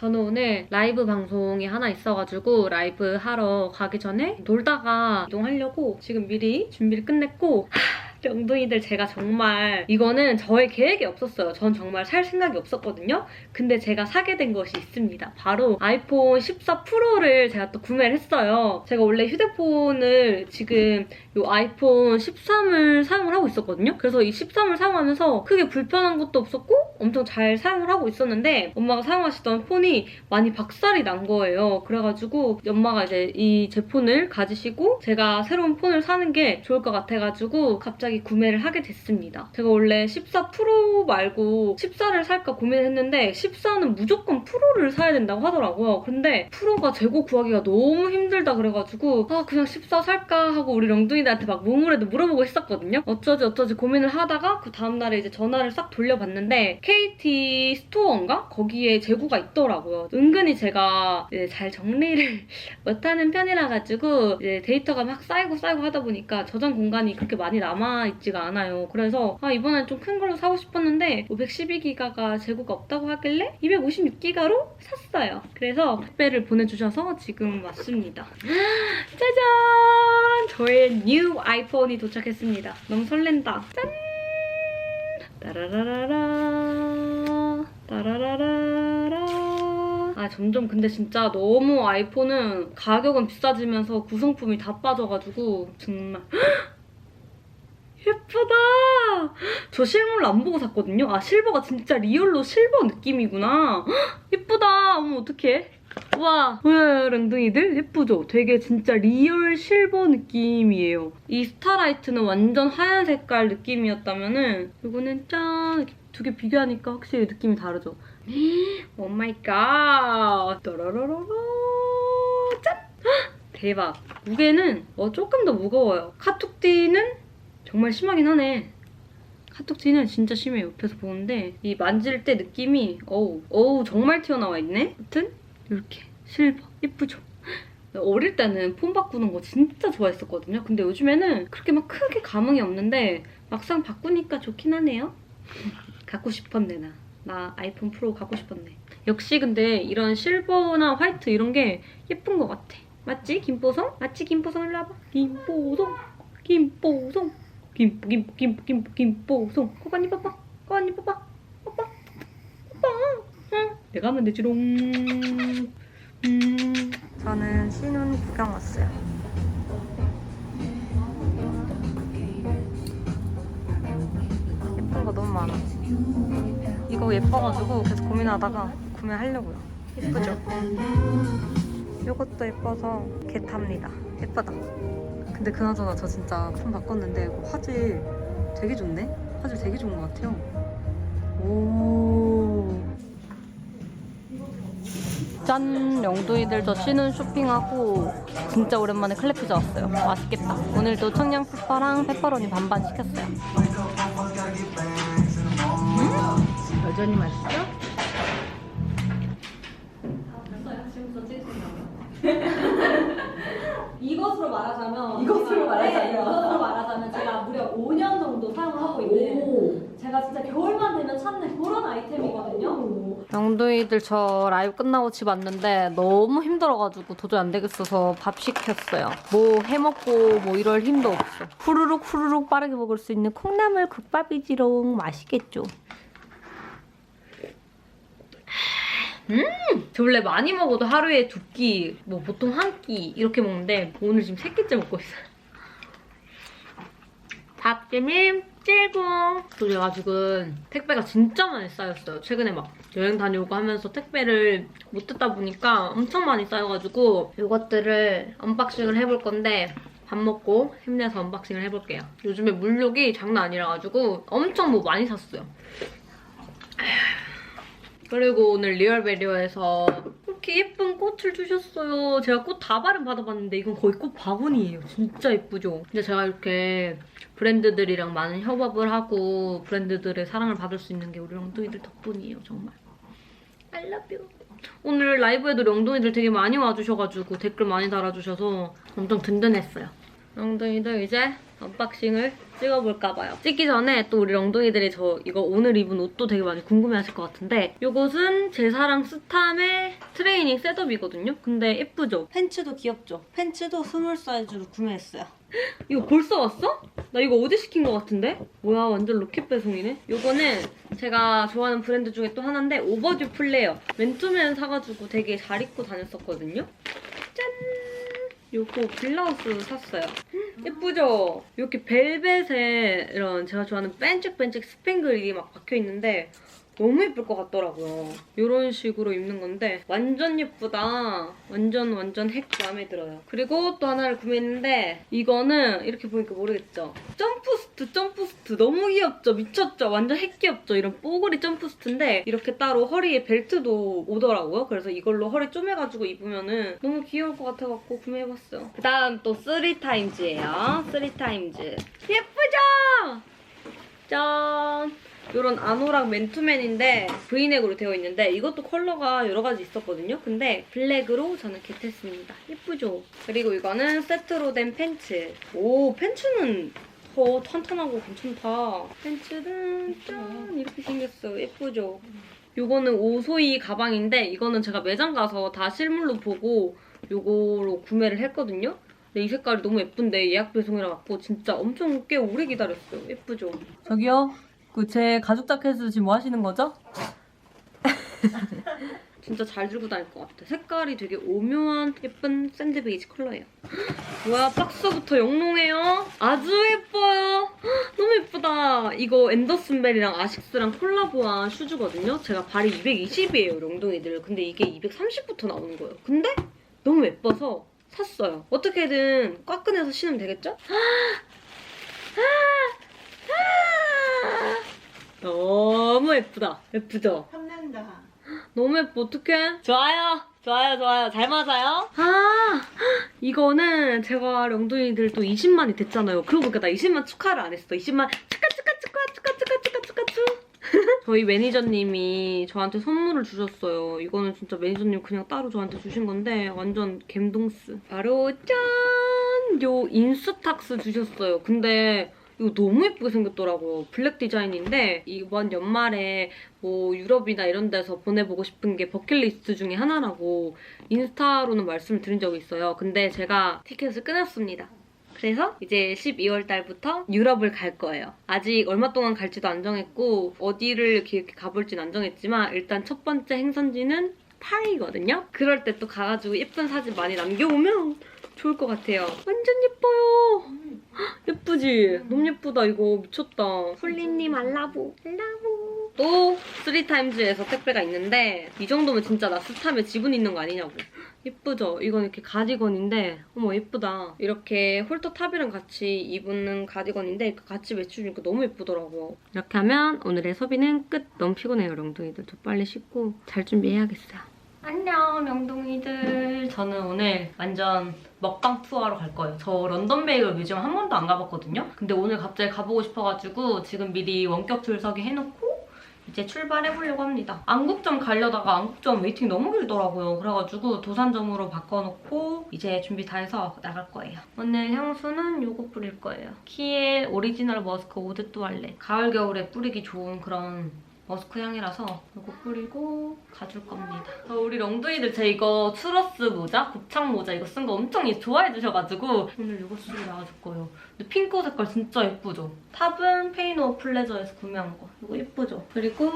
저는 오늘 라이브 방송이 하나 있어가지고 라이브 하러 가기 전에 놀다가 이동하려고 지금 미리 준비를 끝냈고 하, 영둥이들 제가 정말 이거는 저의 계획이 없었어요. 전 정말 살 생각이 없었거든요. 근데 제가 사게 된 것이 있습니다. 바로 아이폰 14 프로를 제가 또 구매를 했어요. 제가 원래 휴대폰을 지금 이 아이폰 13을 사용을 하고 있었거든요. 그래서 이 13을 사용하면서 크게 불편한 것도 없었고 엄청 잘 사용을 하고 있었는데 엄마가 사용하시던 폰이 많이 박살이 난 거예요. 그래가지고 엄마가 이제 이 제 폰을 가지시고 제가 새로운 폰을 사는 게 좋을 것 같아가지고 갑자기 구매를 하게 됐습니다. 제가 원래 14 프로 말고 14를 살까 고민했는데 14는 무조건 프로를 사야 된다고 하더라고요. 근데 프로가 재고 구하기가 너무 힘들다 그래가지고 아 그냥 14 살까 하고 우리 령둥이들한테 막 몸으로도 물어보고 했었거든요. 어쩌지 어쩌지 고민을 하다가 그 다음날에 이제 전화를 싹 돌려봤는데 KT 스토어인가? 거기에 재고가 있더라고요. 은근히 제가 잘 정리를 못하는 편이라 가지고 이제 데이터가 막 쌓이고 쌓이고 하다 보니까 저장 공간이 그렇게 많이 남아 있지가 않아요. 그래서 아 이번엔 좀 큰 걸로 사고 싶었는데 512기가가 재고가 없다고 하길래 256기가로 샀어요. 그래서 택배를 보내주셔서 지금 왔습니다. 짜잔! 저의 뉴 아이폰이 도착했습니다. 너무 설렌다. 짠! 따라라라라 따라라라라 아 점점 근데 진짜 너무 아이폰은 가격은 비싸지면서 구성품이 다 빠져가지고 정말 예쁘다 저 실물로 안 보고 샀거든요 아 실버가 진짜 리얼로 실버 느낌이구나 예쁘다 어머 어떡해 와, 왜 랭둥이들 예쁘죠? 되게 진짜 리얼 실버 느낌이에요. 이 스타라이트는 완전 하얀 색깔 느낌이었다면 은 이거는 짠! 두 개 비교하니까 확실히 느낌이 다르죠? 오 마이 갓! 따라라라라 짠! 헉! 대박! 무게는 어, 조금 더 무거워요. 카툭띠는 정말 심하긴 하네. 카톡티는 진짜 심해요. 옆에서 보는데 이 만질 때 느낌이 어우 어우 정말 튀어나와 있네. 아무튼 이렇게 실버 예쁘죠? 어릴 때는 폰 바꾸는 거 진짜 좋아했었거든요. 근데 요즘에는 그렇게 막 크게 감흥이 없는데 막상 바꾸니까 좋긴 하네요. 갖고 싶었네 나. 나 아이폰 프로 갖고 싶었네. 역시 근데 이런 실버나 화이트 이런 게 예쁜 것 같아. 맞지? 김보성? 맞지? 김보성 일로 와봐. 김보성, 김보성, 김, 김, 김, 김, 김보성. 코가니 봐봐. 코가니 봐봐. 봐봐. 봐봐. 응. 내가 하면 되지롱. 음. 저는 신혼 구경 왔어요. 예쁜 거 너무 많아. 이거 예뻐가지고 계속 고민하다가 구매하려고요. 예쁘죠? 이것도 예뻐서 개 탑니다. 예쁘다. 근데 그나저나 저 진짜 폰 바꿨는데 화질 되게 좋네? 화질 되게 좋은 것 같아요. 오. 짠! 영도이들 저 쉬는 쇼핑하고 진짜 오랜만에 클레피자 왔어요. 맛있겠다. 오늘도 청양 페퍼랑 페퍼로니 반반 시켰어요. 여전히 맛있어? 이것으로 말하자면 이것으로 제가- 말하자면? 네, 이것으로 말하자면 제가 무려 5년 정도 사용을 하고 있는 오. 제가 진짜 겨울만 되면 찾는 그런 아이템이거든요. 오. 영도이들 저 라이브 끝나고 집 왔는데 너무 힘들어가지고 도저히 안 되겠어서 밥 시켰어요. 뭐 해먹고 뭐 이럴 힘도 없어. 후루룩 후루룩 빠르게 먹을 수 있는 콩나물 국밥이지롱 맛있겠죠. 음! 저 원래 많이 먹어도 하루에 두 끼, 뭐 보통 한 끼 이렇게 먹는데 오늘 지금 세 끼째 먹고 있어요. 닭찜임 찔궁 또 제가 지금 택배가 진짜 많이 쌓였어요. 최근에 막 여행 다녀오고 하면서 택배를 못 뜯다 보니까 엄청 많이 쌓여가지고 이것들을 언박싱을 해볼 건데 밥 먹고 힘내서 언박싱을 해볼게요. 요즘에 물욕이 장난 아니라가지고 엄청 뭐 많이 샀어요. 그리고 오늘 리얼베리어에서 이렇게 예쁜 꽃을 주셨어요. 제가 꽃 다발은 받아봤는데 이건 거의 꽃 바구니예요. 진짜 예쁘죠? 근데 제가 이렇게 브랜드들이랑 많은 협업을 하고 브랜드들의 사랑을 받을 수 있는 게 우리 엉둥이들 덕분이에요. 정말. I love you. 오늘 라이브에도 엉둥이들 되게 많이 와주셔가지고 댓글 많이 달아주셔서 엄청 든든했어요. 엉덩이들 이제 언박싱을 찍어볼까봐요. 찍기 전에 또 우리 엉덩이들이 저 이거 오늘 입은 옷도 되게 많이 궁금해하실 것 같은데 이것은 제 사랑 스탐의 트레이닝 셋업이거든요. 근데 예쁘죠? 팬츠도 귀엽죠? 팬츠도 스몰 사이즈로 구매했어요. 이거 벌써 왔어? 나 이거 어디 시킨 것 같은데? 뭐야 완전 로켓 배송이네? 이거는 제가 좋아하는 브랜드 중에 또 하나인데 오버듀 플레어 맨투맨 사가지고 되게 잘 입고 다녔었거든요? 짠! 요거 블라우스 샀어요. 예쁘죠? 이렇게 벨벳에 이런 제가 좋아하는 반짝반짝 스팽글이 막 박혀있는데 너무 예쁠 것 같더라고요. 이런 식으로 입는 건데 완전 예쁘다. 완전 완전 핵 마음에 들어요. 그리고 또 하나를 구매했는데 이거는 이렇게 보니까 모르겠죠? 점프스트 점프스트 너무 귀엽죠? 미쳤죠? 완전 핵 귀엽죠? 이런 뽀글이 점프스트인데 이렇게 따로 허리에 벨트도 오더라고요. 그래서 이걸로 허리 쪼매가지고 입으면은 너무 귀여울 것 같아갖고 구매해봤어요. 그 다음 또 3타임즈예요. 3타임즈. 예쁘죠? 짠! 이런 아노락 맨투맨인데 브이넥으로 되어 있는데 이것도 컬러가 여러 가지 있었거든요. 근데 블랙으로 저는 겟했습니다. 예쁘죠? 그리고 이거는 세트로 된 팬츠. 오, 팬츠는 더 탄탄하고 괜찮다. 팬츠는 짠! 이렇게 생겼어요. 예쁘죠? 요거는 오소이 가방인데 이거는 제가 매장 가서 다 실물로 보고 요거로 구매를 했거든요. 근데 이 색깔이 너무 예쁜데 예약 배송이라 갖고 진짜 엄청 꽤 오래 기다렸어요. 예쁘죠? 저기요. 그제 가죽 자켓을 지금 뭐 하시는 거죠? 진짜 잘 들고 다닐 것 같아. 색깔이 되게 오묘한 예쁜 샌드 베이지 컬러예요. 뭐야 박스부터 영롱해요. 아주 예뻐요. 너무 예쁘다. 이거 앤더슨벨이랑 아식스랑 콜라보한 슈즈거든요. 제가 발이 220이에요, 롱둥이들. 근데 이게 230부터 나오는 거예요. 근데 너무 예뻐서 샀어요. 어떻게든 꽉끈해서 신으면 되겠죠? 너무 예쁘다. 예쁘죠? 탐난다. 너무 예뻐. 어떡해? 좋아요. 좋아요, 좋아요. 잘 맞아요? 아, 이거는 제가 령둥이들 또 20만이 됐잖아요. 그러고 보니까 나 20만 축하를 안 했어. 20만 축하, 축하, 축하, 축하, 축하, 축하, 축하, 축하. 저희 매니저님이 저한테 선물을 주셨어요. 이거는 진짜 매니저님 그냥 따로 저한테 주신 건데 완전 갬동스. 바로 짠! 요 인스탁스 주셨어요. 근데 이거 너무 예쁘게 생겼더라고요. 블랙 디자인인데 이번 연말에 뭐 유럽이나 이런 데서 보내보고 싶은 게 버킷리스트 중에 하나라고 인스타로는 말씀을 드린 적이 있어요. 근데 제가 티켓을 끊었습니다. 그래서 이제 12월 달부터 유럽을 갈 거예요. 아직 얼마 동안 갈지도 안 정했고 어디를 이렇게, 가볼지는 안 정했지만 일단 첫 번째 행선지는 파리거든요. 그럴 때 또 가가지고 예쁜 사진 많이 남겨오면 좋을 것 같아요. 완전 예뻐요. 헉, 예쁘지? 너무 예쁘다 이거 미쳤다. 폴리님 알라보 알라보 또 3타임즈에서 택배가 있는데 이 정도면 진짜 나 스탑에 지분 있는 거 아니냐고. 예쁘죠? 이건 이렇게 가디건인데 어머 예쁘다. 이렇게 홀터 탑이랑 같이 입는 가디건인데 같이 매치해주니까 너무 예쁘더라고요. 이렇게 하면 오늘의 소비는 끝. 너무 피곤해요 명동이들. 저 빨리 씻고 잘 준비해야겠어요. 안녕 명동이들. 저는 오늘 완전 먹방 투어하러 갈 거예요. 저 런던 베이글 뮤지엄 한 번도 안 가봤거든요. 근데 오늘 갑자기 가보고 싶어가지고 지금 미리 원격 줄서기 해놓고 이제 출발해보려고 합니다. 안국점 가려다가 안국점 웨이팅 너무 길더라고요. 그래가지고 도산점으로 바꿔놓고 이제 준비 다 해서 나갈 거예요. 오늘 향수는 요거 뿌릴 거예요. 키의 오리지널 머스크 오드 또알렛. 가을 겨울에 뿌리기 좋은 그런 머스크 향이라서 이거 뿌리고 가줄 겁니다. 저 우리 렁둥이들 제 이거 추러스 모자, 곱창 모자 이거 쓴 거 엄청 좋아해 주셔가지고 오늘 이거 쓰고 나와줄 거예요. 근데 핑크 색깔 진짜 예쁘죠? 탑은 페이노 플레저에서 구매한 거. 이거 예쁘죠? 그리고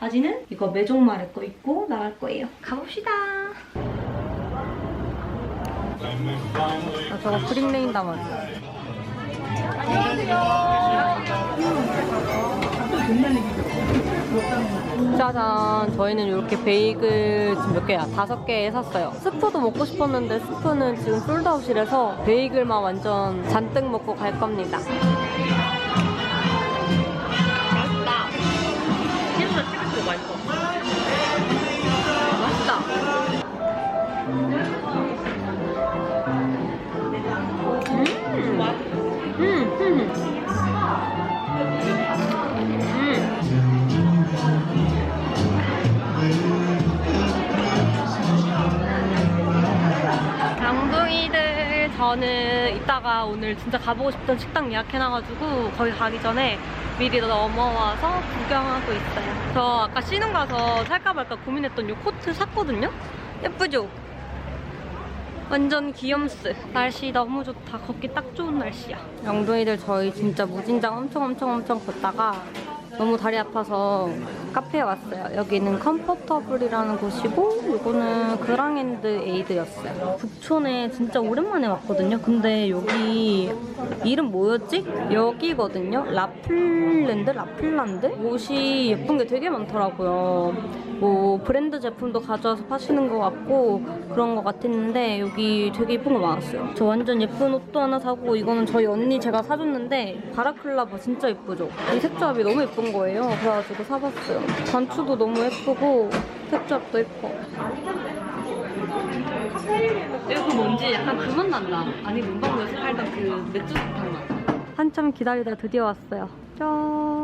바지는 이거 메종마르 거 입고 나갈 거예요. 가봅시다. 아, 저거 프링레인 담았어. 짜잔. 저희는 이렇게 베이글 지금 몇 개야? 다섯 개 샀어요. 스프도 먹고 싶었는데 스프는 지금 솔드아웃이라서 베이글만 완전 잔뜩 먹고 갈 겁니다 저 저는 이따가 오늘 진짜 가보고 싶던 식당 예약해놔가지고 거기 가기 전에 미리 넘어와서 구경하고 있어요. 저 아까 쉬는 가서 살까 말까 고민했던 이 코트 샀거든요? 예쁘죠? 완전 귀염스. 날씨 너무 좋다. 걷기 딱 좋은 날씨야. 영도이들 저희 진짜 무진장 엄청 엄청 엄청 걷다가 너무 다리 아파서 카페에 왔어요. 여기는 컴포터블이라는 곳이고 이거는 그랑앤드 에이드였어요. 북촌에 진짜 오랜만에 왔거든요. 근데 여기 이름 뭐였지? 여기거든요. 라플랜드? 라플란드? 옷이 예쁜 게 되게 많더라고요. 뭐 브랜드 제품도 가져와서 파시는 것 같고 그런 것 같았는데 여기 되게 예쁜 거 많았어요. 저 완전 예쁜 옷도 하나 사고 이거는 저희 언니 제가 사줬는데 바라클라바 진짜 예쁘죠? 이 색조합이 너무 예쁜 거예요. 그래가지고 사봤어요. 단추도 너무 예쁘고 색조합도 예뻐. 이거 뭔지 약간 그만 난다. 아니 문방구에서 팔던 그 맥주 사탕 맛. 한참 기다리다 드디어 왔어요. 짠.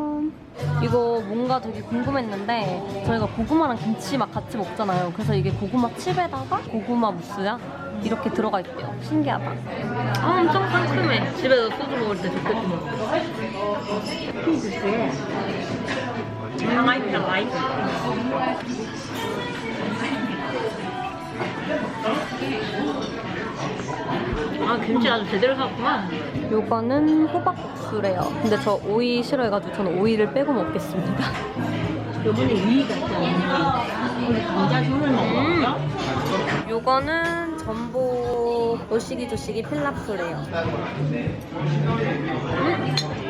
이거 뭔가 되게 궁금했는데 저희가 고구마랑 김치 막 같이 먹잖아요. 그래서 이게 고구마 칩에다가 고구마 무스야 이렇게 들어가 있대요. 신기하다. 아, 엄청 상큼해. 집에 서 소주 먹을 때 좋겠구만. 핑크스에 맛있다, 맛있어. 아, 김치 아주 제대로 샀구만. 요거는 호박국수래요. 근데 저 오이 싫어해가지고 저는 오이를 빼고 먹겠습니다. 요번에 위가 있잖아. 우리 감자전을 먹었어? 요거는 전복 요시기 조시기 필라프래요.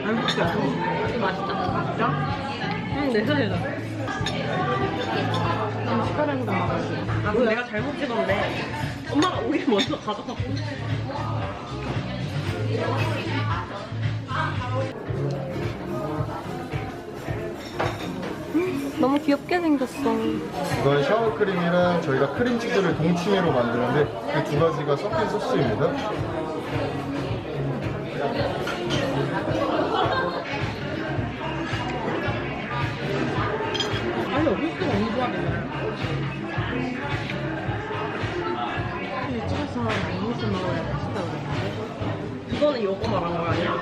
맛있어. 맛있다. 응, 내 손이다. 숟가락으로 먹어야지. 아, 그럼 내가 잘못 찍었네. 엄마가 오이 먼저 가져갔고. 너무 귀엽게 생겼어. 이건 샤워크림이랑 저희가 크림치즈를 동치미로 만드는데 그 두 가지가 섞인 소스입니다. 아니, 좋아하네. 근 데 찍어서 마요네즈 먹어야 맛있다 그러는데. 이거는 요거 말한 거 아니야?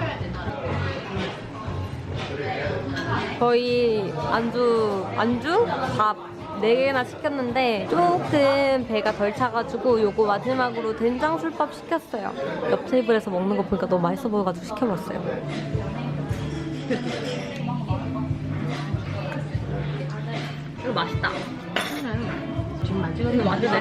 저희 안주, 안주? 밥 4개나 시켰는데 조금 배가 덜 차가지고 요거 마지막으로 된장 술밥 시켰어요. 옆 테이블에서 먹는 거 보니까 너무 맛있어 보여가지고 시켜봤어요. 이거 맛있다. 근데 완전 내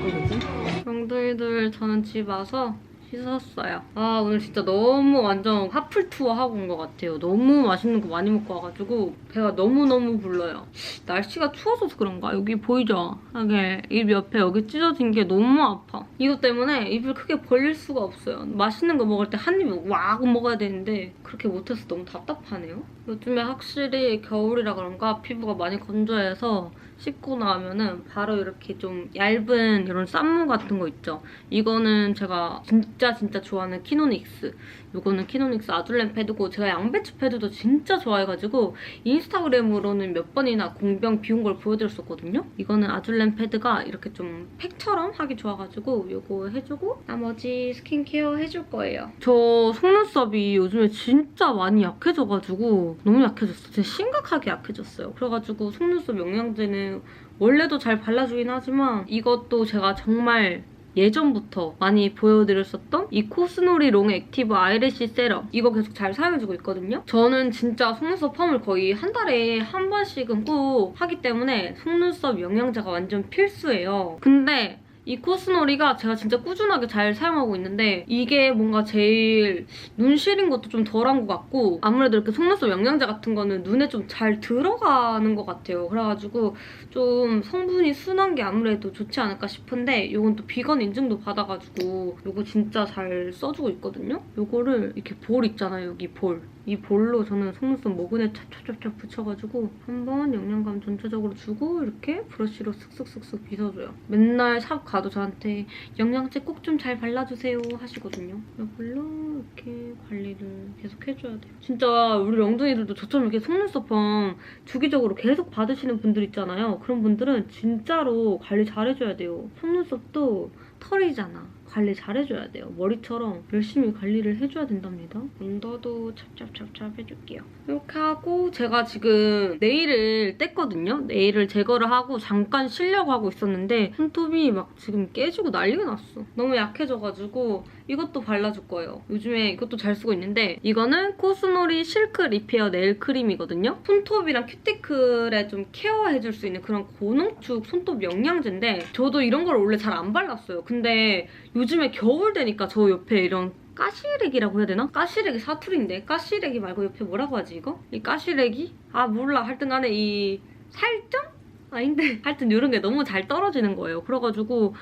거거든. 명들들 저는 집 와서 씻었어요. 아 오늘 진짜 너무 완전 하플 투어 하고 온 것 같아요. 너무 맛있는 거 많이 먹고 와가지고 배가 너무너무 불러요. 날씨가 추워서 그런가? 여기 보이죠? 이게 입 옆에 여기 찢어진 게 너무 아파. 이것 때문에 입을 크게 벌릴 수가 없어요. 맛있는 거 먹을 때 한 입 와고 먹어야 되는데 그렇게 못해서 너무 답답하네요. 요즘에 확실히 겨울이라 그런가 피부가 많이 건조해서 씻고 나면은 바로 이렇게 좀 얇은 이런 쌈무 같은 거 있죠. 이거는 제가 진짜 진짜 좋아하는 키노닉스. 이거는 키노닉스 아줄렘 패드고 제가 양배추 패드도 진짜 좋아해가지고 인스타그램으로는 몇 번이나 공병 비운 걸 보여드렸었거든요. 이거는 아줄렘 패드가 이렇게 좀 팩처럼 하기 좋아가지고 이거 해주고 나머지 스킨케어 해줄 거예요. 저 속눈썹이 요즘에 진짜 많이 약해져가지고 너무 약해졌어. 진짜 심각하게 약해졌어요. 그래가지고 속눈썹 영양제는 원래도 잘 발라주긴 하지만 이것도 제가 정말 예전부터 많이 보여드렸었던 이 코스놀이 롱 액티브 아이래쉬 세럼 이거 계속 잘 사용해주고 있거든요. 저는 진짜 속눈썹 펌을 거의 한 달에 한 번씩은 꼭 하기 때문에 속눈썹 영양제가 완전 필수예요. 근데 이 코스놀이가 제가 진짜 꾸준하게 잘 사용하고 있는데 이게 뭔가 제일 눈 시린 것도 좀 덜한 것 같고 아무래도 이렇게 속눈썹 영양제 같은 거는 눈에 좀 잘 들어가는 것 같아요. 그래가지고 좀 성분이 순한 게 아무래도 좋지 않을까 싶은데 이건 또 비건 인증도 받아가지고 이거 진짜 잘 써주고 있거든요. 이거를 이렇게 볼 있잖아요. 여기 볼. 이 볼로 저는 속눈썹 모근에 찹찹찹찹 붙여가지고 한번 영양감 전체적으로 주고 이렇게 브러쉬로 슥슥슥슥 빗어줘요. 맨날 샵 가도 저한테 영양제 꼭 좀 잘 발라주세요 하시거든요. 이걸로 이렇게 관리를 계속 해줘야 돼요. 진짜 우리 영둥이들도 저처럼 이렇게 속눈썹 펌 주기적으로 계속 받으시는 분들 있잖아요. 그런 분들은 진짜로 관리 잘 해줘야 돼요. 속눈썹도 털이잖아. 관리 잘해줘야 돼요. 머리처럼 열심히 관리를 해줘야 된답니다. 언더도 찹찹찹찹 해줄게요. 이렇게 하고 제가 지금 네일을 뗐거든요. 네일을 제거를 하고 잠깐 쉬려고 하고 있었는데 손톱이 막 지금 깨지고 난리가 났어. 너무 약해져가지고 이것도 발라줄 거예요. 요즘에 이것도 잘 쓰고 있는데 이거는 코스놀이 실크 리페어 네일 크림이거든요. 손톱이랑 큐티클에 좀 케어해줄 수 있는 그런 고농축 손톱 영양제인데 저도 이런 걸 원래 잘 안 발랐어요. 근데 요 즘에 겨울 되니까 저 옆에 이런 까시렉이라고 해야 되나? 까시렉이 사투리인데 까시렉이 말고 옆에 뭐라고 하지 이거? 이 까시렉이? 아 몰라 하여튼 간에 이 살점? 아닌데 하여튼 이런 게 너무 잘 떨어지는 거예요. 그래가지고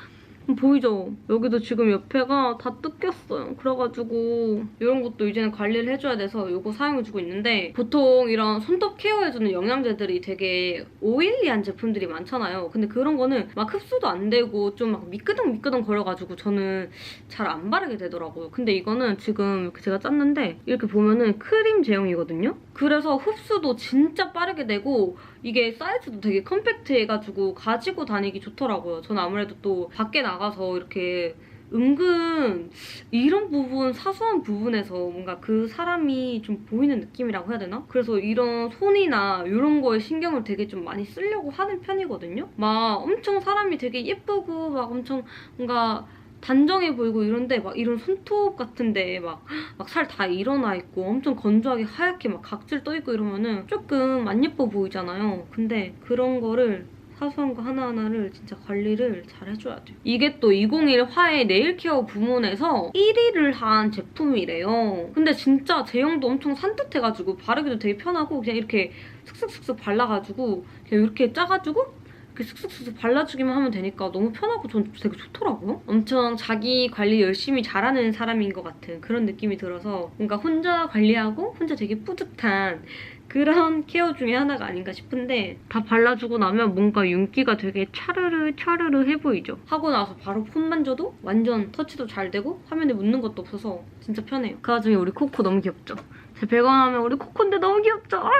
보이죠? 여기도 지금 옆에가 다 뜯겼어요. 그래가지고 이런 것도 이제는 관리를 해줘야 돼서 이거 사용해주고 있는데 보통 이런 손톱 케어해주는 영양제들이 되게 오일리한 제품들이 많잖아요. 근데 그런 거는 막 흡수도 안 되고 좀 막 미끄덩미끄덩 거려가지고 저는 잘 안 바르게 되더라고요. 근데 이거는 지금 제가 짰는데 이렇게 보면은 크림 제형이거든요. 그래서 흡수도 진짜 빠르게 되고 이게 사이즈도 되게 컴팩트해가지고 가지고 다니기 좋더라고요. 저는 아무래도 또 밖에 나가서 이렇게 은근 이런 부분 사소한 부분에서 뭔가 그 사람이 좀 보이는 느낌이라고 해야 되나? 그래서 이런 손이나 이런 거에 신경을 되게 좀 많이 쓰려고 하는 편이거든요. 막 엄청 사람이 되게 예쁘고 막 엄청 뭔가 단정해 보이고 이런데 막 이런 손톱 같은데 막 막 살 다 일어나 있고 엄청 건조하게 하얗게 막 각질 떠 있고 이러면은 조금 안 예뻐 보이잖아요. 근데 그런 거를 사소한 거 하나하나를 진짜 관리를 잘 해줘야 돼요. 이게 또 201 화의 네일케어 부문에서 1위를 한 제품이래요. 근데 진짜 제형도 엄청 산뜻해가지고 바르기도 되게 편하고 그냥 이렇게 슥슥슥슥 발라가지고 그냥 이렇게 짜가지고 이렇게 슥슥슥슥 발라주기만 하면 되니까 너무 편하고 전 되게 좋더라고요. 엄청 자기 관리 열심히 잘하는 사람인 것 같은 그런 느낌이 들어서 뭔가 혼자 관리하고 혼자 되게 뿌듯한 그런 케어 중에 하나가 아닌가 싶은데 다 발라주고 나면 뭔가 윤기가 되게 차르르 차르르 해 보이죠? 하고 나서 바로 폰 만져도 완전 터치도 잘 되고 화면에 묻는 것도 없어서 진짜 편해요. 그 와중에 우리 코코 너무 귀엽죠? 제 배관하면 우리 코코인데 너무 귀엽죠? 아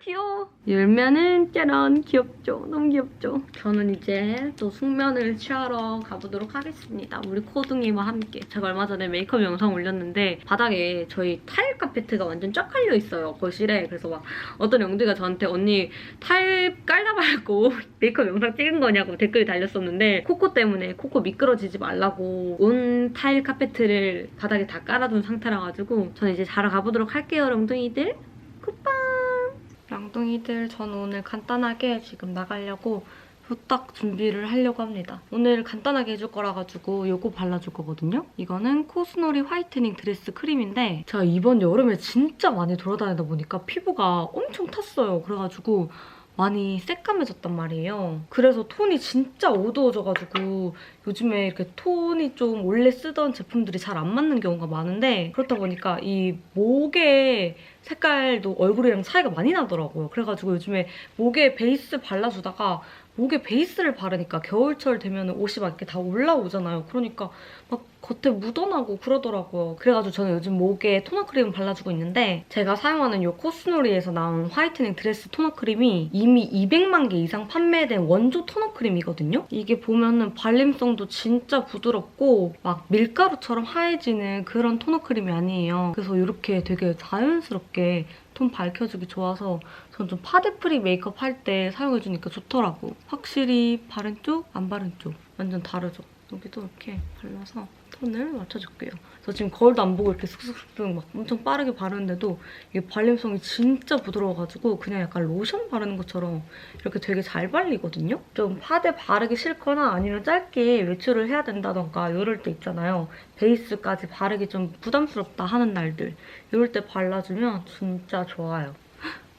귀여워. 열면은 짜란 귀엽죠? 너무 귀엽죠? 저는 이제 또 숙면을 취하러 가보도록 하겠습니다. 우리 코둥이와 함께. 제가 얼마 전에 메이크업 영상 올렸는데 바닥에 저희 타일 카페트가 완전 쫙 깔려 있어요. 거실에. 그래서 막 어떤 영디가 저한테 언니 타일 깔라말고 메이크업 영상 찍은 거냐고 댓글이 달렸었는데 코코 때문에 코코 미끄러지지 말라고 온 타일 카페트를 바닥에 다 깔아둔 상태라 가지고 저는 이제 자러 가보도록 할게요, 랑둥이들. 굿밤. 랑둥이들 저는 오늘 간단하게 지금 나가려고 후딱 준비를 하려고 합니다. 오늘 간단하게 해줄 거라 가지고 이거 발라줄 거거든요. 이거는 코스놀이 화이트닝 드레스 크림인데 제가 이번 여름에 진짜 많이 돌아다니다 보니까 피부가 엄청 탔어요. 그래가지고 많이 새까매졌단 말이에요. 그래서 톤이 진짜 어두워져가지고 요즘에 이렇게 톤이 좀 원래 쓰던 제품들이 잘 안 맞는 경우가 많은데 그렇다 보니까 이 목의 색깔도 얼굴이랑 차이가 많이 나더라고요. 그래가지고 요즘에 목에 베이스 발라주다가 목에 베이스를 바르니까 겨울철 되면 옷이 막 이렇게 다 올라오잖아요. 그러니까 막 겉에 묻어나고 그러더라고요. 그래가지고 저는 요즘 목에 토너 크림을 발라주고 있는데 제가 사용하는 이 코스놀이에서 나온 화이트닝 드레스 토너 크림이 이미 200만 개 이상 판매된 원조 토너 크림이거든요. 이게 보면은 발림성도 진짜 부드럽고 막 밀가루처럼 하얘지는 그런 토너 크림이 아니에요. 그래서 이렇게 되게 자연스럽게 톤 밝혀주기 좋아서 전 좀 파데프리 메이크업 할 때 사용해주니까 좋더라고. 확실히 바른 쪽, 안 바른 쪽 완전 다르죠. 여기도 이렇게 발라서 톤을 맞춰줄게요. 저 지금 거울도 안 보고 이렇게 슥슥슥 막 엄청 빠르게 바르는데도 이게 발림성이 진짜 부드러워가지고 그냥 약간 로션 바르는 것처럼 이렇게 되게 잘 발리거든요? 좀 파데 바르기 싫거나 아니면 짧게 외출을 해야 된다던가 이럴 때 있잖아요. 베이스까지 바르기 좀 부담스럽다 하는 날들 이럴 때 발라주면 진짜 좋아요.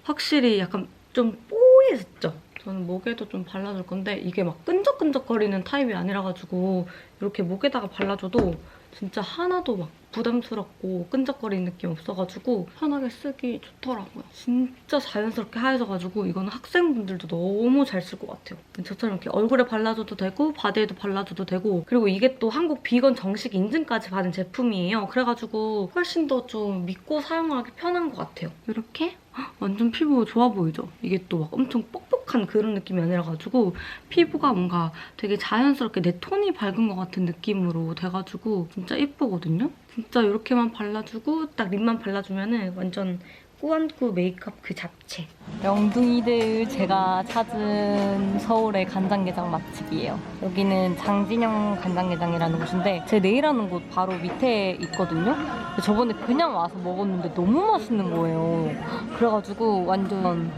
확실히 약간 좀 뽀얘졌죠? 저는 목에도 좀 발라줄 건데 이게 막 끈적끈적거리는 타입이 아니라가지고 이렇게 목에다가 발라줘도 진짜 하나도 막 부담스럽고 끈적거리는 느낌 없어가지고 편하게 쓰기 좋더라고요. 진짜 자연스럽게 하얘져가지고 이거는 학생분들도 너무 잘 쓸 것 같아요. 저처럼 이렇게 얼굴에 발라줘도 되고 바디에도 발라줘도 되고 그리고 이게 또 한국 비건 정식 인증까지 받은 제품이에요. 그래가지고 훨씬 더 좀 믿고 사용하기 편한 것 같아요. 이렇게 헉, 완전 피부 좋아 보이죠? 이게 또 막 엄청 뻑뻑한 그런 느낌이 아니라가지고 피부가 뭔가 되게 자연스럽게 내 톤이 밝은 것 같은 느낌으로 돼가지고 진짜 예쁘거든요? 진짜 이렇게만 발라주고 딱 립만 발라주면 은 완전 꾸안꾸 메이크업 그 자체. 영둥이들 제가 찾은 서울의 간장게장 맛집이에요. 여기는 장진영 간장게장이라는 곳인데 제 내일하는 곳 바로 밑에 있거든요. 저번에 그냥 와서 먹었는데 너무 맛있는 거예요. 그래가지고 완전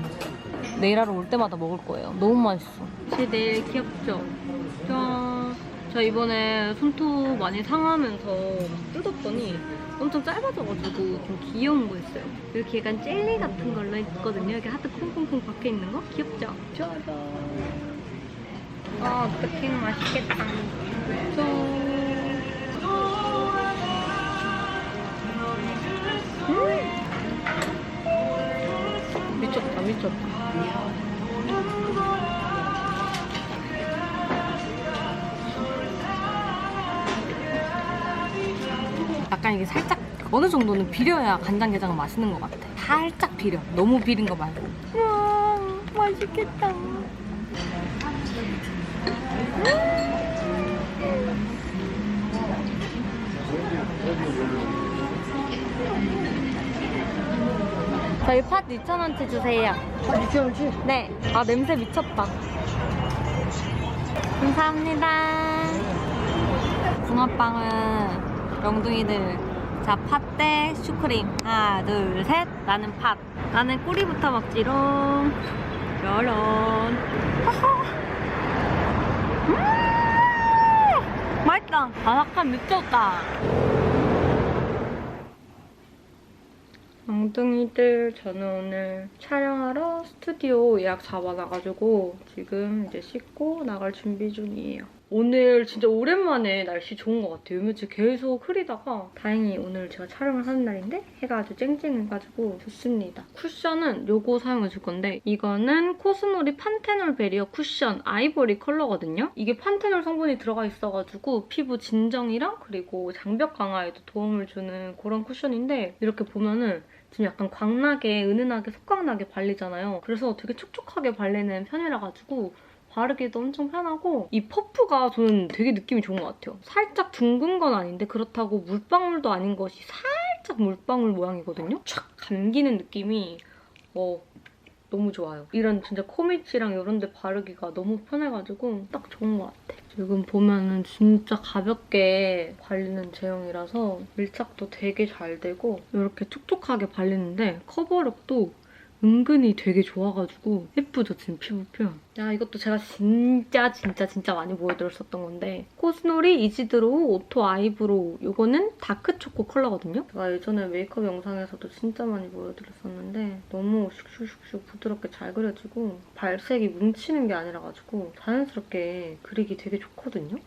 내일하러 올 때마다 먹을 거예요. 너무 맛있어. 제 내일 귀엽죠? 짠. 저 이번에 손톱 많이 상하면서 막 뜯었더니 엄청 짧아져가지고 좀 귀여운 거 있어요. 이렇게 약간 젤리 같은 걸로 있거든요. 이렇게 하트 콩콩콩 박혀 있는 거? 귀엽죠? 짜잔. 아, 어떡해. 맛있겠다. 짠. 음. 미쳤다, 미쳤다. 이게 살짝 어느 정도는 비려야 간장게장은 맛있는 것 같아. 살짝 비려. 너무 비린 거 말고. 와, 맛있겠다. 저희 팥 2,000원치 주세요. 아, 미쳐오지? 네. 아, 냄새 미쳤다. 감사합니다. 붕어빵은 명둥이들. 자, 팥대 슈크림. 하나, 둘, 셋. 나는 팥. 나는 꼬리부터 먹지롱. 짜란. 음! 맛있다. 바삭함 미쳤다. 엉덩이들 저는 오늘 촬영하러 스튜디오 예약 잡아놔가지고 지금 이제 씻고 나갈 준비 중이에요. 오늘 진짜 오랜만에 날씨 좋은 것 같아요. 며칠 계속 흐리다가 다행히 오늘 제가 촬영을 하는 날인데 해가 아주 쨍쨍해가지고 좋습니다. 쿠션은 요거 사용해줄 건데 이거는 코스모리 판테놀 베리어 쿠션 아이보리 컬러거든요. 이게 판테놀 성분이 들어가 있어가지고 피부 진정이랑 그리고 장벽 강화에도 도움을 주는 그런 쿠션인데 이렇게 보면은 지금 약간 광나게 은은하게 속광나게 발리잖아요. 그래서 되게 촉촉하게 발리는 편이라 가지고 바르기도 엄청 편하고 이 퍼프가 저는 되게 느낌이 좋은 것 같아요. 살짝 둥근 건 아닌데 그렇다고 물방울도 아닌 것이 살짝 물방울 모양이거든요. 촥 감기는 느낌이 어 너무 좋아요. 이런 진짜 코밑이랑 이런 데 바르기가 너무 편해가지고 딱 좋은 것 같아. 지금 보면은 진짜 가볍게 발리는 제형이라서 밀착도 되게 잘 되고 이렇게 촉촉하게 발리는데 커버력도 은근히 되게 좋아가지고 예쁘죠 지금 피부 표현. 야 이것도 제가 진짜 진짜 진짜 많이 보여드렸었던 건데 코스놀이 이지드로우 오토 아이브로우 이거는 다크초코 컬러거든요. 제가 예전에 메이크업 영상에서도 진짜 많이 보여드렸었는데 너무 슉슉슉슉 부드럽게 잘 그려지고 발색이 뭉치는 게 아니라가지고 자연스럽게 그리기 되게 좋거든요.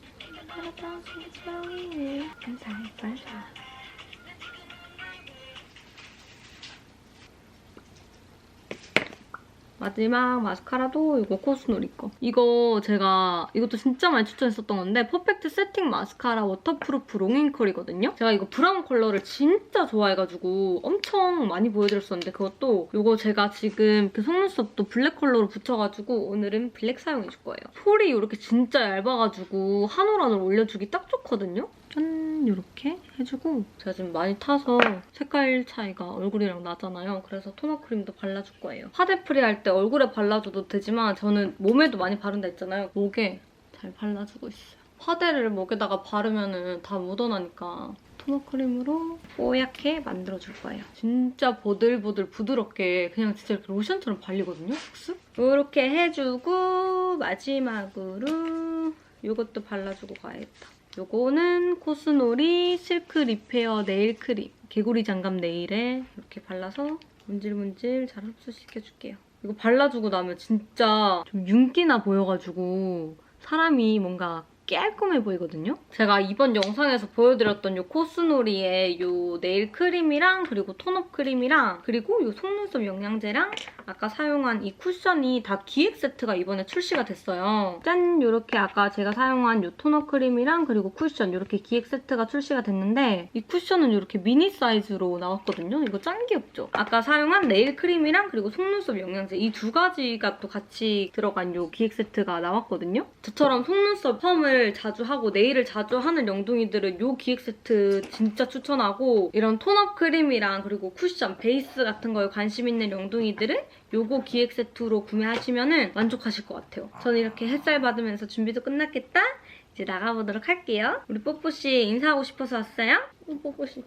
마지막 마스카라도 이거 코스놀이 거. 이거 제가 이것도 진짜 많이 추천했었던 건데 퍼펙트 세팅 마스카라 워터프루프 롱잉컬이거든요. 제가 이거 브라운 컬러를 진짜 좋아해가지고 엄청 많이 보여드렸었는데 그것도 이거 제가 지금 그 속눈썹도 블랙 컬러로 붙여가지고 오늘은 블랙 사용해줄 거예요. 폴이 이렇게 진짜 얇아가지고 한 올 한올 올려주기 딱 좋거든요. 짠 이렇게 해주고 제가 지금 많이 타서 색깔 차이가 얼굴이랑 나잖아요. 그래서 토너 크림도 발라줄 거예요. 파데프리 할 때 얼굴에 발라줘도 되지만 저는 몸에도 많이 바른다 했잖아요. 목에 잘 발라주고 있어요. 파데를 목에다가 바르면 다 묻어나니까 토너 크림으로 뽀얗게 만들어줄 거예요. 진짜 보들보들 부드럽게 그냥 진짜 로션처럼 발리거든요, 슥슥? 이렇게 해주고 마지막으로 이것도 발라주고 가야겠다. 요거는 코스놀이 실크 리페어 네일 크림 개구리 장갑 네일에 이렇게 발라서 문질문질 잘 흡수시켜줄게요. 이거 발라주고 나면 진짜 좀 윤기나 보여가지고 사람이 뭔가 깔끔해 보이거든요. 제가 이번 영상에서 보여드렸던 요 코스놀이의 요 네일 크림이랑 그리고 톤업 크림이랑 그리고 요 속눈썹 영양제랑 아까 사용한 이 쿠션이 다 기획 세트가 이번에 출시가 됐어요. 짠! 요렇게 아까 제가 사용한 요 톤업 크림이랑 그리고 쿠션 요렇게 기획 세트가 출시가 됐는데 이 쿠션은 이렇게 미니 사이즈로 나왔거든요. 이거 짱 귀엽죠? 아까 사용한 네일 크림이랑 그리고 속눈썹 영양제 이 두 가지가 또 같이 들어간 요 기획 세트가 나왔거든요. 저처럼 속눈썹 펌을 자주 하고 네일을 자주 하는 영둥이들은 요 기획 세트 진짜 추천하고 이런 톤업 크림이랑 그리고 쿠션, 베이스 같은 거에 관심 있는 영둥이들은 요거 기획 세트로 구매하시면 만족하실 것 같아요. 저는 이렇게 햇살 받으면서 준비도 끝났겠다. 이제 나가보도록 할게요. 우리 뽀뽀씨 인사하고 싶어서 왔어요? 어, 뽀뽀씨.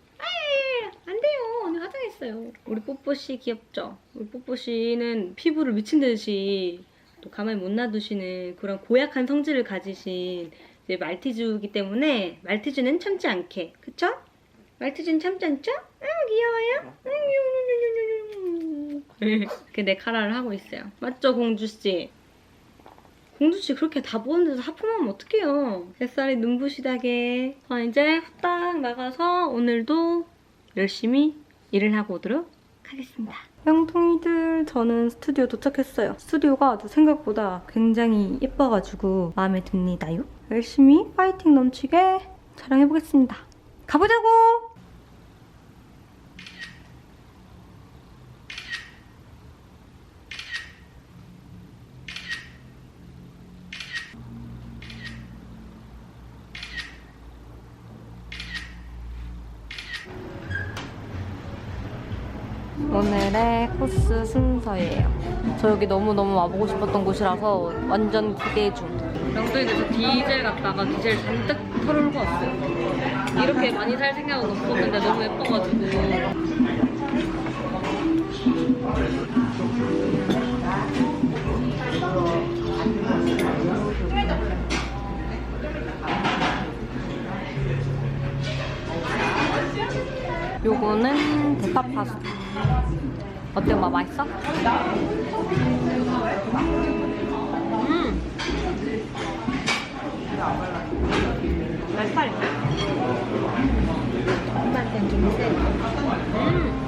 안 돼요. 언니 화장했어요. 우리 뽀뽀씨 귀엽죠? 우리 뽀뽀씨는 피부를 미친 듯이 또 가만히 못 놔두시는 그런 고약한 성질을 가지신 말티즈이기 때문에 말티즈는 참지 않게. 그쵸? 말티즈는 참지 않죠? 응, 귀여워요? 응. 이렇게 내 카라를 하고 있어요. 맞죠, 공주씨? 공주씨 그렇게 다 보는 데서 하품하면 어떡해요. 뱃살이 눈부시다게. 자, 이제 후딱 나가서 오늘도 열심히 일을 하고 오도록 하겠습니다. 영통이들, 저는 스튜디오 도착했어요. 스튜디오가 생각보다 굉장히 예뻐가지고 마음에 듭니다요. 열심히 파이팅 넘치게 촬영해보겠습니다. 가보자고! 코스 순서예요. 저 여기 너무너무 와보고 싶었던 곳이라서 완전 기대 중. 명동에서 저 디젤 갔다가 디젤 잔뜩 털어올고 왔어요. 이렇게 많이 살 생각은 없었는데 너무 예뻐가지고. 요거는 대파 파스타. 어때 엄마 맛있어? 음. 맛있다니까? 엄마한테는 좀 세. 음.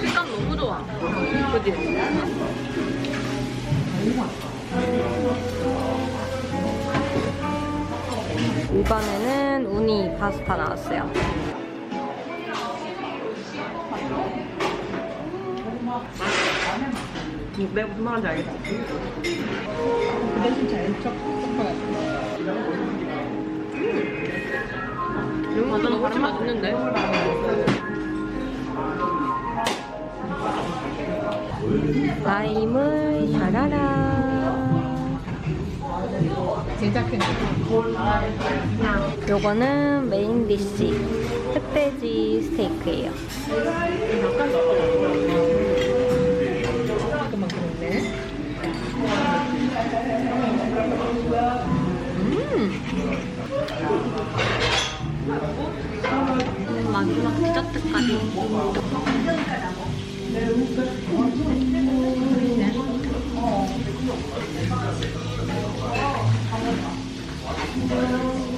식감 너무 좋아. 그지? 이번에는 우니 파스타 나왔어요. 내가 무슨 말인지 알겠어. 그 대신 잘 척, 섞어가지고. 이런 거 너무 훨씬 맛있는데? 라임을 샤라라. 제작해. 요거는 메인 디시 흑돼지 스테이크예요. 음, 마지막 디저트까지. 한 번만.